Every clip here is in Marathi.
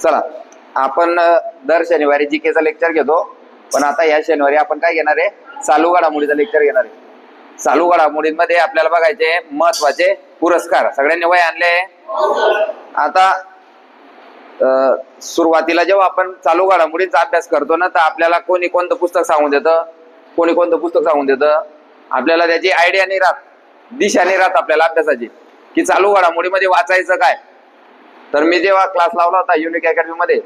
चला आपण दर शनिवारी जी केचा लेक्चर घेतो पण आता या शनिवारी आपण काय घेणार आहे? चालू घडामोडीचा लेक्चर घेणार आहे. चालू घडामोडींमध्ये आपल्याला बघायचे महत्त्वाचे पुरस्कार. सगळ्यांनी वय आणले? आता सुरुवातीला जेव्हा आपण चालू घडामोडींचा अभ्यास करतो ना तर आपल्याला कोणी कोणतं पुस्तक सांगून देतं? कोणी कोणतं पुस्तक सांगून देतं? आपल्याला त्याची आयडिया नाही राहत. दिशा नाही राहत आपल्याला अभ्यासाची. की चालू घडामोडीमध्ये वाचायचं काय? तर मी जेव्हा क्लास लावला होता युनिक अकॅडमीमध्ये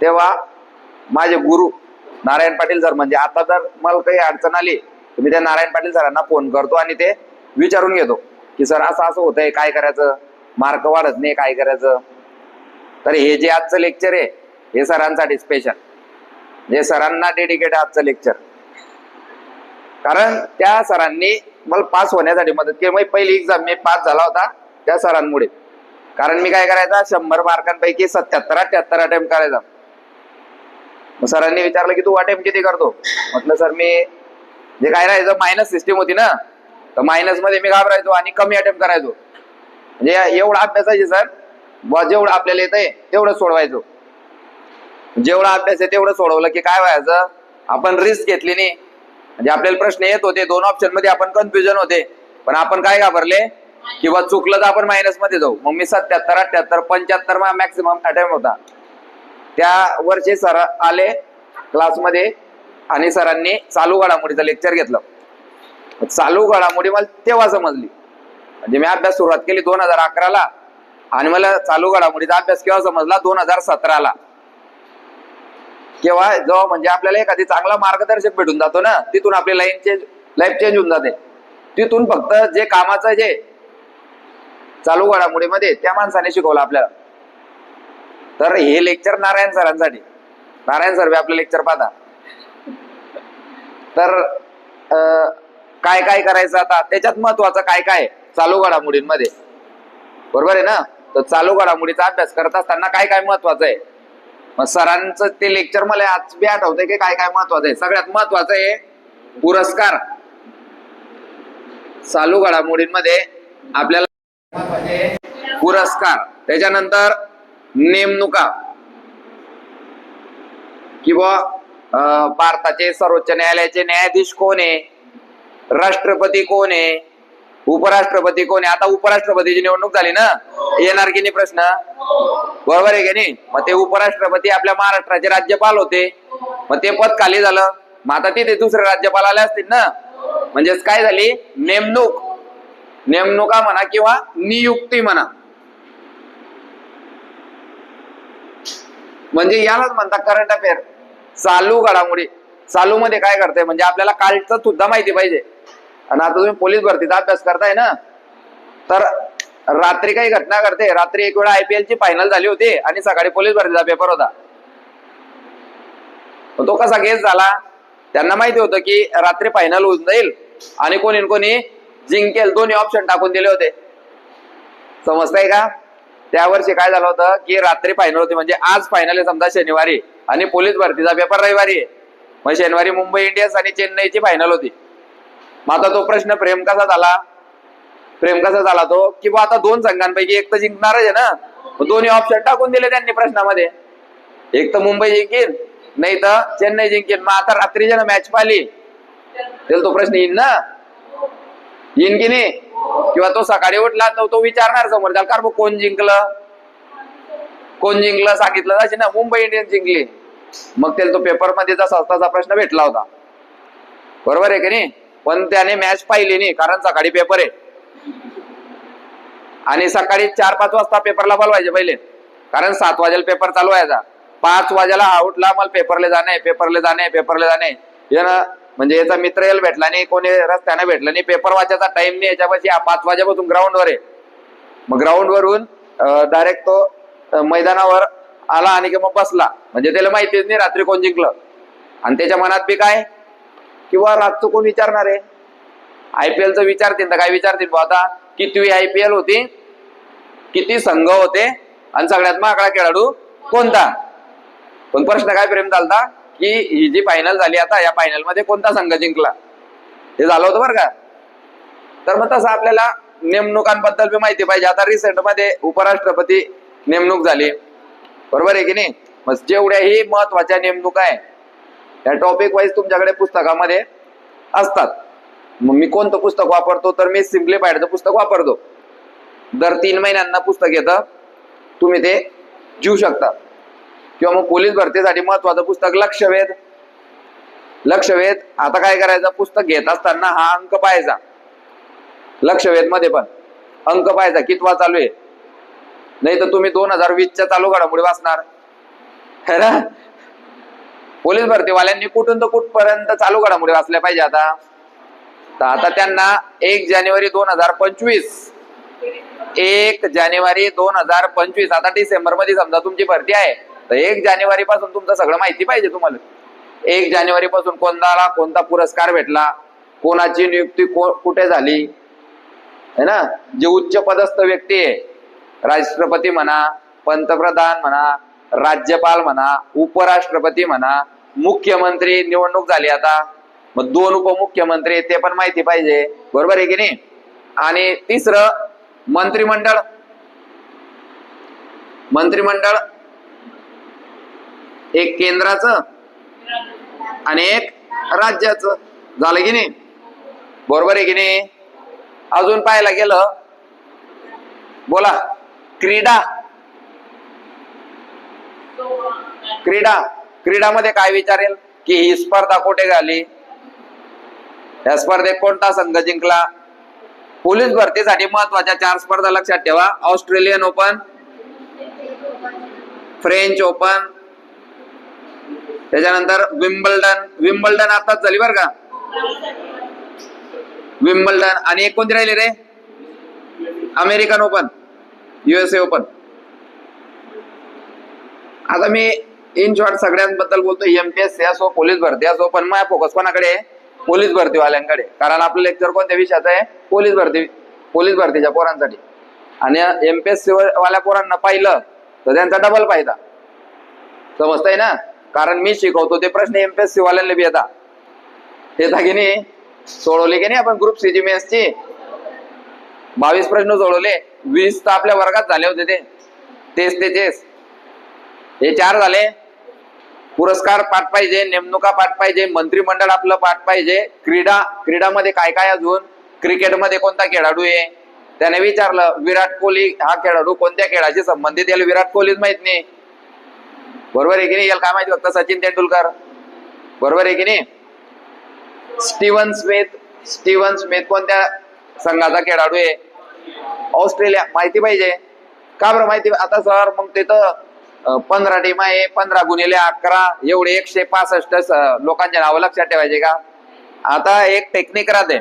तेव्हा माझे गुरु नारायण पाटील सर म्हणजे आता जर मला काही अडचण आली तर मी त्या नारायण पाटील सरांना फोन करतो आणि ते विचारून घेतो की सर असं असं होतंय काय करायचं? मार्क वाढत नाही काय करायचं? तर हे जे आजचं लेक्चर आहे हे सरांसाठी स्पेशल हे सरांना डेडिकेट आहे आजचं लेक्चर कारण त्या सरांनी मला पास होण्यासाठी मदत केली. मग पहिली एक्झाम मी पास झाला होता त्या सरांमुळे. कारण मी काय करायचा? शंभर मार्कांपैकी सत्याहत्तर अठ्याहत्तर अटेम्प्ट करायचा. मग सरांनी विचारलं की तू अटेम्प्ट किती करतो? म्हटलं सर मी जे काय राहायचं मायनस सिस्टीम होती ना तर मायनसमध्ये मी घाबरायचो आणि कमी अटेम्प्ट करायचो. म्हणजे एवढा अभ्यासायचे सर बुवा जेवढं आपल्याला येतंय तेवढं सोडवायचो. जेवढा अभ्यास आहे तेवढं सोडवलं की काय व्हायचं? आपण रिस्क घेतली नाही. म्हणजे आपल्याला प्रश्न येत होते दोन ऑप्शनमध्ये आपण कन्फ्युजन होते. पण आपण काय घाबरले? किंवा चुकलं तर आपण मायनसमध्ये जाऊ. मग मी सत्याहत्तर अठ्याहत्तर पंच्याहत्तर मॅक्सिमम अटेम्प्ट होता. त्या वर्षी सर आले क्लासमध्ये आणि सरांनी चालू घडामोडीचं लेक्चर घेतलं. चालू घडामोडी मला तेव्हा समजली. म्हणजे मी अभ्यास सुरुवात केली दोन हजार अकराला आणि मला चालू घडामोडीचा अभ्यास केव्हा समजला? दोन हजार सतराला. केव्हा? जेव्हा म्हणजे आपल्याला एखादी चांगला मार्गदर्शक भेटून जातो ना तिथून आपली लाईन चेंज लाईफ चेंज होऊन जाते. तिथून फक्त जे कामाचं जे चालू घडामोडीमध्ये त्या माणसाने शिकवलं आपल्याला. तर हे लेक्चर नारायण सरांसाठी. नारायण सर आपलं लेक्चर पाहता. तर काय काय करायचं आता? त्याच्यात महत्वाचं काय काय? चालू घडामोडींमध्ये. बरोबर आहे ना? तर चालू घडामोडीचा अभ्यास करत असताना काय काय महत्वाचं आहे? मग सरांचं ते लेक्चर मला आज बी आठवतंय की काय काय महत्वाचं आहे? सगळ्यात महत्वाचं आहे पुरस्कार. चालू घडामोडींमध्ये आपल्याला पुरस्कार. त्याच्यानंतर नेमणुका. किंवा भारताचे सर्वोच्च न्यायालयाचे न्यायाधीश कोण आहे? राष्ट्रपती कोण आहे? उपराष्ट्रपती कोण आहे? आता उपराष्ट्रपतीची निवडणूक झाली ना? येणार की नाही प्रश्न? बरोबर आहे की नाही? मग ते उपराष्ट्रपती आपल्या महाराष्ट्राचे राज्यपाल होते. मग ते पद खाली झालं. मग आता तिथे दुसरे राज्यपाल आले असतील ना? म्हणजेच काय झाली? नेमणूक. नेमणुका म्हणा किंवा नियुक्ती म्हणा. म्हणजे यालाच म्हणतात करंट अफेअर चालू घडामोडी. चालू मध्ये काय करते म्हणजे आपल्याला कालचं सुद्धा माहिती पाहिजे. आणि आता तुम्ही पोलीस भरतीचा अभ्यास करताय ना? तर रात्री काही घटना करते रात्री एक वेळा आयपीएल ची फायनल झाली होती आणि सकाळी पोलीस भरतीचा पेपर होता. तो कसा केस झाला? त्यांना माहिती होतं की रात्री फायनल होऊन जाईल आणि कोणी कोणी जिंकेल. दोन्ही ऑप्शन टाकून दिले होते. समजताय का? त्या वर्षी काय झालं होतं की रात्री फायनल होती म्हणजे आज फायनल आहे समजा शनिवारी. आणि पोलीस भरतीचा पेपर रविवारी आहे. मग शनिवारी मुंबई इंडियन्स आणि चेन्नईची फायनल होती. मग आता तो प्रश्न प्रेम कसा झाला? प्रेम कसा झाला तो? की बा आता दोन संघांपैकी एक तर जिंकणारच आहे ना? दोन्ही ऑप्शन टाकून दिले त्यांनी प्रश्नामध्ये. एक तर मुंबई जिंकीन नाही तर चेन्नई जिंकीन. मग आता रात्री ज्यानं मॅच पाहिली त्याला तो प्रश्न येईन ना? येईन की नाही? किंवा तो सकाळी उठला तर तो विचारणार समोर त्याला कारण कोण जिंकलं? कोण जिंकलं? सांगितलं. जायचे ना मुंबई इंडियन्स जिंकली. मग त्याला तो पेपरमध्ये तसा प्रश्न भेटला होता. बरोबर आहे की नाही? पण त्याने मॅच पाहिली नाही कारण सकाळी पेपर आहे. आणि सकाळी चार पाच वाजता पेपरला बोलवायचे पहिले. कारण सात वाजेला पेपर चालू व्हायचा. पाच वाजेला हा उठला मला पेपरले जाणे पेपरले जाणे पेपरले जाणे. यानं म्हणजे याचा मित्र याला भेटला नाही कोणी रस्त्याने भेटला नाही. पेपर वाचायचा टाइम नाही याच्यापाशी पाच वाजेपासून ग्राउंडवर आहे. मग ग्राउंड वरून डायरेक्ट तो मैदानावर आला आणि की मग बसला. म्हणजे त्याला माहितीच नाही रात्री कोण जिंकलं. आणि त्याच्या मनात बी काय? किंवा रातचं कोण विचारणार आहे? आयपीएलचं विचारतील तर काय विचारतील बुवा आता कितवी आयपीएल होती? किती संघ होते? आणि सगळ्यात महागडा खेळाडू कोणता? पण प्रश्न काय प्रेम चालता की ही जी फायनल झाली आता या फायनलमध्ये कोणता संघ जिंकला? हे झालं होतं बरं का? तर मग तसं आपल्याला नेमणुकांबद्दल बी माहिती पाहिजे. आता रिसेंटमध्ये उपराष्ट्रपती नेमणूक झाली. बरोबर आहे की नाही? मग जेवढ्याही महत्त्वाच्या नेमणुका आहे या टॉपिक वाईज तुमच्याकडे पुस्तकामध्ये असतात. मग मी कोणतं पुस्तक वापरतो? तर मी सिम्प्लिफाईडचं पुस्तक वापरतो. दर तीन महिन्यांना पुस्तक येतं. तुम्ही ते घेऊ शकता. किंवा मग पोलीस भरतीसाठी महत्वाचं पुस्तक लक्षवेध. लक्षवेध आता काय करायचं? पुस्तक घेत असताना हा अंक पाहायचा. लक्षवेधमध्ये पण. अंक पाहायचा कितवा चालू आहे? नाही तर तुम्ही दोन हजार वीसच्या चालू घडामोडी वाचणार. है ना? पोलीस भरतीवाल्यांनी कुठून तर कुठपर्यंत चालू घडामोडी वाचल्या पाहिजे आता? तर आता त्यांना एक जानेवारी दोन हजार पंचवीस. एक जानेवारी दोन हजार पंचवीस. आता डिसेंबरमध्ये समजा तुमची भरती आहे. तर एक जानेवारी पासून तुमचं सगळं माहिती पाहिजे तुम्हाला. एक जानेवारी पासून कोणताला कोणता पुरस्कार भेटला कोणाची नियुक्ती को- कुठे झाली है ना? जे उच्च पदस्थ व्यक्ती आहे राष्ट्रपती म्हणा पंतप्रधान म्हणा राज्यपाल म्हणा उपराष्ट्रपती म्हणा मुख्यमंत्री निवडणूक झाली आता. मग दोन उपमुख्यमंत्री ते पण माहिती पाहिजे. बरोबर आहे की नाही? आणि तिसरं मंत्रिमंडळ. मंत्रिमंडळ एक केंद्राचं आणि एक राज्याचं. झालं की नाही? बरोबर आहे की नाही? अजून पाहायला गेलं. बोला. क्रीडा. क्रीडा. क्रीडामध्ये काय विचारेल की ही स्पर्धा कुठे झाली या स्पर्धेत कोणता संघ जिंकला? पोलीस भरतीसाठी महत्त्वाच्या चार स्पर्धा लक्षात ठेवा. ऑस्ट्रेलियन ओपन फ्रेंच ओपन त्याच्यानंतर विम्बल्डन विम्बल्डन आताच झाली बर का? विम्बल्डन. आणि एक कोणती राहिली रे? American open USA open. आता मी इन शॉर्ट सगळ्यांबद्दल बोलतो एमपीएस असो पोलीस भरती. असो पण माझा फोकस कोणाकडे आहे? पोलीस भरतीवाल्यांकडे. कारण आपलं लेक्चर कोणत्या विषयाचं आहे? पोलीस भरती पोलीस भरतीच्या पोरांसाठी. आणि एमपीएससी वाल्या पोरांना पाहिलं तर त्यांचा डबल फायदा. समजताय ना? कारण मी शिकवतो ते प्रश्न एमपीएससी वाल्यांना बी येतात. येता की नाही? सोडवले की नाही आपण ग्रुप सी जी ची? बावीस प्रश्न सोडवले वीस तर आपल्या वर्गात झाले होते ते. तेच ते तेच. हे चार झाले. पुरस्कार पाठ पाहिजे नेमणुका पाठ पाहिजे मंत्रिमंडळ आपलं पाठ पाहिजे. क्रीडा क्रीडामध्ये काय काय अजून? क्रिकेटमध्ये कोणता खेळाडू आहे? त्याने विचारलं विराट कोहली हा खेळाडू कोणत्या खेळाशी संबंधित याला विराट कोहलीच माहीत नाही. बरोबर आहे की नाही? याला काय माहिती फक्त सचिन तेंडुलकर? बरोबर आहे की नाही? स्टीवन स्मिथ स्टीवन स्मिथ कोणत्या संघाचा खेळाडू आहे? ऑस्ट्रेलिया माहिती पाहिजे. का बरं माहिती? आता सर मग तिथं पंधरा टीम आहे पंधरा गुणिले अकरा एवढे एकशे पासष्ट लोकांचे नावं लक्षात ठेवायचे का? आता एक टेक्निक राहते.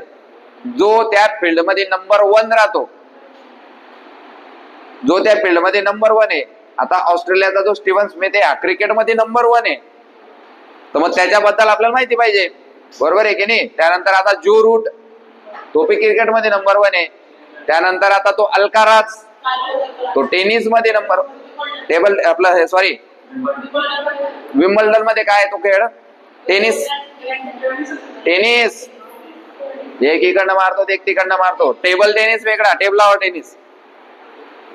जो त्या फील्डमध्ये नंबर वन राहतो. जो त्या फील्डमध्ये नंबर वन आहे. आता ऑस्ट्रेलियाचा जो स्टीव्हन स्मिथ आहे हा क्रिकेटमध्ये नंबर वन आहे. तर मग त्याच्याबद्दल आपल्याला माहिती पाहिजे. बरोबर आहे की नाही? त्यानंतर आता जो रूट तो पी क्रिकेटमध्ये नंबर वन आहे. त्यानंतर आता तो अलकाराज तो टेनिसमध्ये नंबर टेबल आपलं हे सॉरी विम्बल्डनमध्ये काय आहे तो खेळ? टेनिस. टेनिस. एक इकडनं मारतो एक तिकडनं मारतो. टेबल टेनिस वेगळा टेबलावर टेनिस.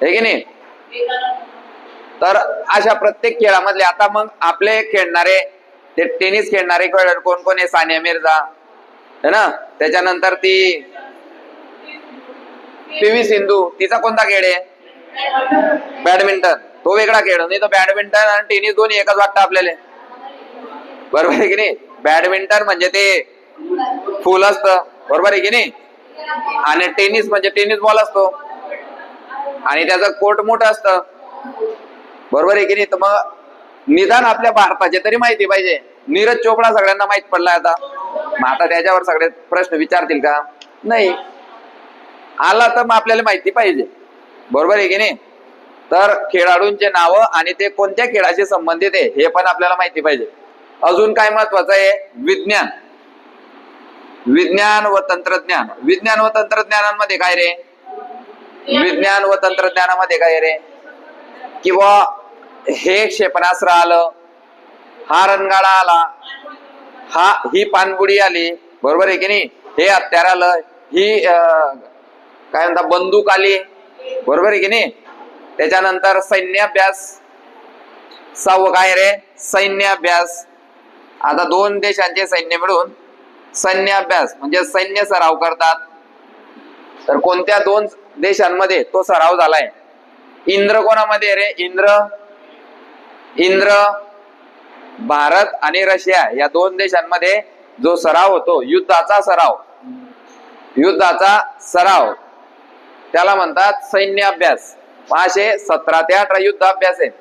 हे की नाही? तर अशा प्रत्येक खेळामधले आता मग आपले खेळणारे ते टेनिस खेळणारे खेळाडू कोण कोण आहे? सानिया मिर्झा. है ना? त्याच्यानंतर ती पी व्ही सिंधू. तिचा कोणता खेळ आहे? बॅडमिंटन. तो वेगळा खेळ. नाही तर बॅडमिंटन आणि टेनिस दोन्ही एकच वाटतं आपल्याला. बरोबर आहे की नाही? बॅडमिंटन म्हणजे ते फुल असत. बरोबर आहे की नाही? आणि टेनिस म्हणजे टेनिस बॉल असतो. आणि त्याचं कोट मोठं असतं. बरोबर आहे की नाही? तर मग निदान आपल्या भारताचे तरी माहिती पाहिजे. नीरज चोपडा सगळ्यांना माहीत पडला आता. मग आता त्याच्यावर सगळे प्रश्न विचारतील का? नाही. आला तर मग आपल्याला माहिती पाहिजे. बरोबर आहे की नाही? तर खेळाडूंचे नाव आणि ते कोणत्या खेळाशी संबंधित आहे हे पण आपल्याला माहिती पाहिजे. अजून काय महत्वाचं आहे? विज्ञान. विज्ञान व तंत्रज्ञान. विज्ञान व तंत्रज्ञानामध्ये काय रे? विज्ञान व तंत्रज्ञानामध्ये काय रे? किंवा हे क्षेपणास्त्र आलं हा रणगाडा आला हा ही पानबुडी आली बरोबर आहे की नाही? हे हत्यार आलं ही अं, काय म्हणता बंदूक आली बरोबर आहे की नाही? त्याच्यानंतर सैन्याभ्यास सहावं काय रे? सैन्याभ्यास. आता दोन देशांचे सैन्य मिळून सैन्याभ्यास म्हणजे सैन्य सराव करतात. तर कोणत्या दोन देशांमध्ये तो सराव झालाय? इंद्र कोणामध्ये रे? इंद्र? इंद्र? भारत आणि रशिया या दोन देशांमध्ये जो सराव होतो युद्धाचा सराव. युद्धाचा सराव. त्याला म्हणतात सैन्य अभ्यास मग असे सतरा ते अठरा युद्ध अभ्यास आहेत.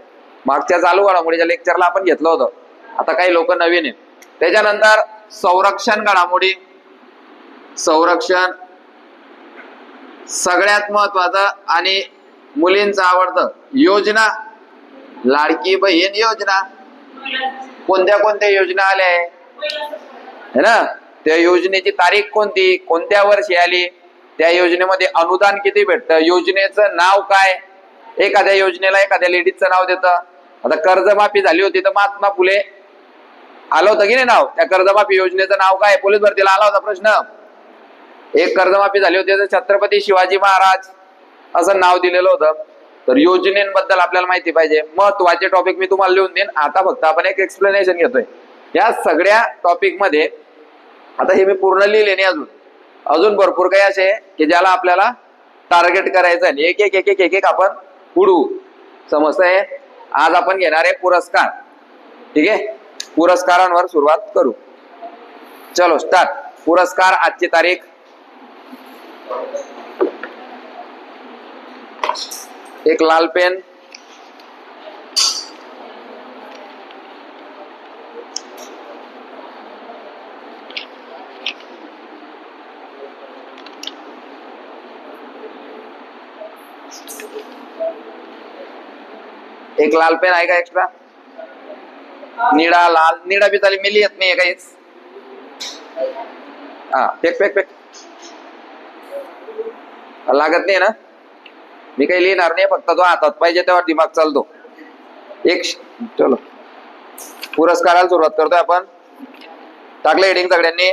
मागच्या चालू घडामोडीच्या लेक्चरला आपण घेतलं होतं. आता काही लोक नवीन आहेत. त्याच्यानंतर संरक्षण घडामोडी. संरक्षण सगळ्यात महत्वाचं आणि मुलींचं आवडतं. योजना. लाडकी बहीण योजना. कोणत्या कोणत्या योजना आल्या? आहे है ना? त्या योजनेची तारीख कोणती? कोणत्या वर्षी आली? त्या योजनेमध्ये अनुदान किती भेटतं? योजनेचं नाव काय? एखाद्या योजनेला एखाद्या लेडीजचं नाव देतं. आता कर्जमाफी झाली होती तर महात्मा फुले आलं होतं की नाही नाव? त्या कर्जमाफी योजनेचं नाव काय? पोलीस भरतीला आला होता प्रश्न. एक कर्जमाफी झाली होती तर छत्रपती शिवाजी महाराज. असं नाव दिलेलं होतं. तर योजनेबद्दल आपल्याला माहिती पाहिजे. महत्त्वाचे टॉपिक मी तुम्हाला लिहून देईन. आता फक्त आपण एक एक्सप्लेनेशन घेतोय. या सगळ्या टॉपिकमध्ये आता हे मी पूर्ण लिहिले नाही अजून. अजून भरपूर काही असे आहे की ज्याला आपल्याला टार्गेट करायचं आहे. एक एक एक एक एक एक आपण उडू समजतंय? आज आपण घेणार आहे पुरस्कार. ठीक आहे? पुरस्कारांवर सुरुवात करू. चलो स्टार्ट पुरस्कार आजची तारीख. एक लाल पेन। एक लाल पेन का एक्स्ट्रा निळा लाल निळा बी चालेल मिली येत नाही काहीच हा फेक फेक फेक लागत नाही ना? मी काही लिहिणार नाही फक्त तो हातात पाहिजे तेव्हा दिमाग चालतो. एक चलो. पुरस्काराला सुरुवात करतोय आपण. टाकलं हेडिंग सगळ्यांनी?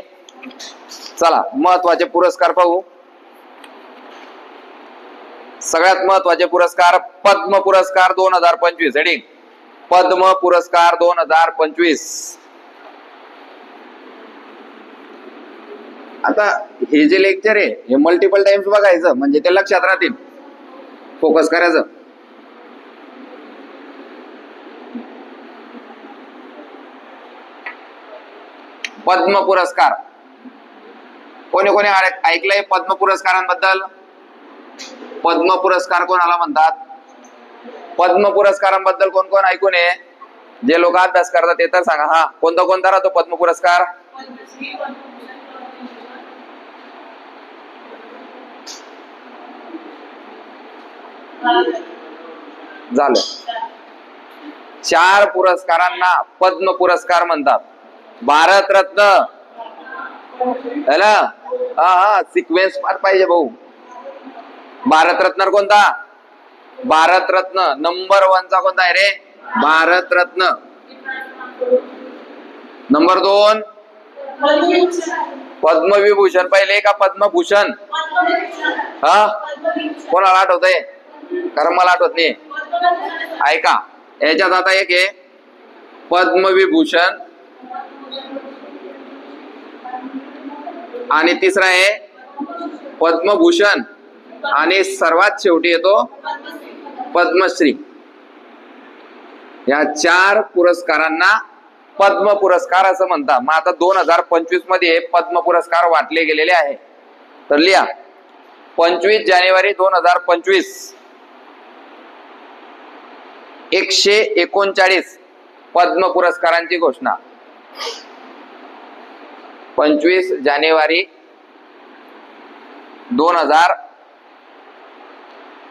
चला महत्त्वाचे पुरस्कार पाहू. सगळ्यात महत्त्वाचे पुरस्कार पद्म पुरस्कार दोन हजार पंचवीस. हेडिंग पद्म पुरस्कार दोन हजार पंचवीस. आता हे जे लेक्चर आहे हे मल्टिपल टाइम्स बघायचं म्हणजे ते लक्षात राहतील. फोकस करायचं. पद्म पुरस्कार. कोणी कोणी ऐकलंय पद्म पुरस्कारांबद्दल? पद्म पुरस्कार कोणाला म्हणतात? पद्म पुरस्कारांबद्दल कोण कोण ऐकून आहे जे लोक अभ्यास करतात ते तर सांगा. हा कोणता कोणता राहतो पद्म पुरस्कार? झालं. चार पुरस्कारांना पद्म पुरस्कार म्हणतात. भारतरत्न है हा हा सिक्वेन्स फार पाहिजे भाऊ. भारतरत्न कोणता? भारतरत्न नंबर वनचा कोणता आहे रे? भारतरत्न नंबर दोन. पद्मविभूषण. पहिले का पद्मभूषण? हा? कोणाला आठवतय? कारण मला आठवत नाही. ऐका याच्यात आता एक आहे पद्मविभूषण. आणि तिसरा आहे पद्मभूषण. आणि सर्वात शेवटी येतो पद्मश्री. या चार पुरस्कारांना पद्म पुरस्कार असं म्हणतात. मग आता दोन हजार पंचवीसमध्ये पद्म पुरस्कार वाटले गेलेले आहे. तर लिहा. पंचवीस जानेवारी दोन हजार पंचवीस. एकशे एकोणचाळीस पद्म पुरस्कारांची घोषणा. पंचवीस जानेवारी दोन हजार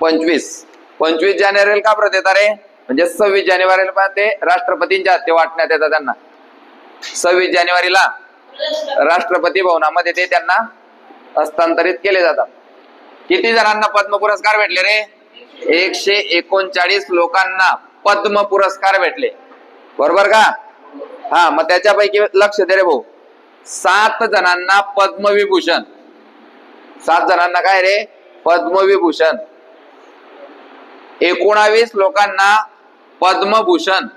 पंचवीस. पंचवीस जानेवारीला का परत येतात रे? म्हणजे सव्वीस जानेवारीला ते राष्ट्रपतींच्या हस्ते वाटण्यात येतात त्यांना. सव्वीस जानेवारीला राष्ट्रपती भवनामध्ये ते त्यांना हस्तांतरित केले जातात. किती जणांना पद्म पुरस्कार भेटले रे? एकशे एकोणचाळीस लोकांना. पद्म पुरस्कार भेटले. बरोबर का? हा मग त्याच्यापैकी लक्ष दे रे भाऊ. सात जणांना पद्मविभूषण. सात जणांना काय रे? पद्मविभूषण. एकोणावीस लोकांना पद्मभूषण.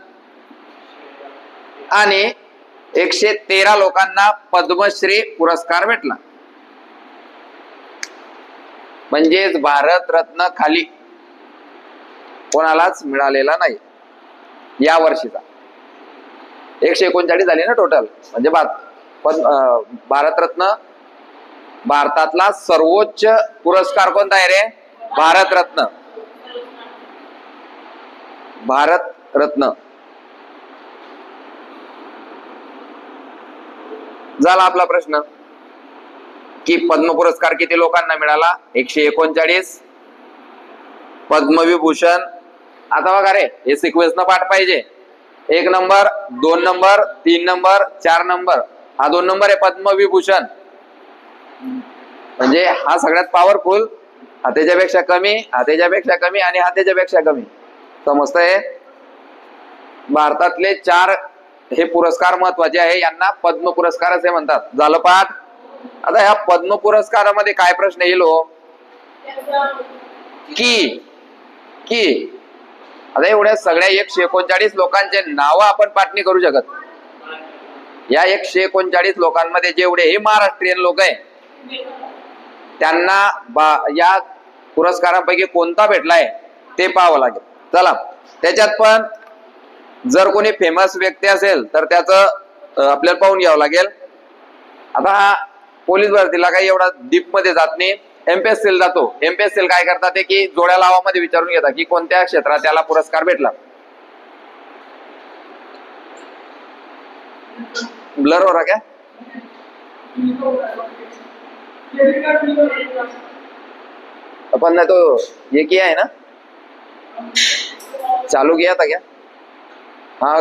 आणि एकशे तेरा लोकांना पद्मश्री पुरस्कार भेटला. म्हणजेच भारत रत्न खाली. कोणालाच मिळालेला नाही. या वर्षीचा. एकशे एकोणचाळीस झाली ना टोटल म्हणजे पण भारतरत्न भारतातला सर्वोच्च पुरस्कार कोणता आहे रे? भारतरत्न. भारत रत्न झाला आपला प्रश्न. की पद्म पुरस्कार किती लोकांना मिळाला? एकशे एकोणचाळीस. पद्मविभूषण आता बघा रे हे सिक्वेन्स न पाठ पाहिजे. एक नंबर दोन नंबर तीन नंबर चार नंबर. हा दोन नंबर आहे पद्मविभूषण. म्हणजे हा सगळ्यात पॉवरफुल हातेच्यापेक्षा कमी हातेच्यापेक्षा कमी आणि हातेच्यापेक्षा कमी. समजतंय? भारतातले चार हे पुरस्कार महत्त्वाचे आहे यांना पद्म पुरस्कार असे म्हणतात. झालं पाठ? आता ह्या पद्म पुरस्कारामध्ये काय प्रश्न येईल हो? की की आता एवढ्या सगळ्या एकशे एकोणचाळीस लोकांचे नाव आपण पाठणी करू शकत. या एकशे एकोणचाळीस लोकांमध्ये जेवढे हे महाराष्ट्रीयन लोक आहे त्यांना बा- या पुरस्कारांपैकी कोणता भेटलाय ते पाहावं लागेल. चला त्याच्यात पण जर कोणी फेमस व्यक्ती असेल तर त्याच आपल्याला पाहून घ्यावं लागेल. आता हा पोलीस भरतीला काही एवढा डीपमध्ये जात नाही. एमपीएससील जातो. एमपीएससील काय करतात ते की जोड्या लावामध्ये विचारून घेतात की कोणत्या क्षेत्रात त्याला पुरस्कार भेटला. ब्लर हो रहा क्या? अपन ने तो ये किया है ना? चालू किया था क्या? हाँ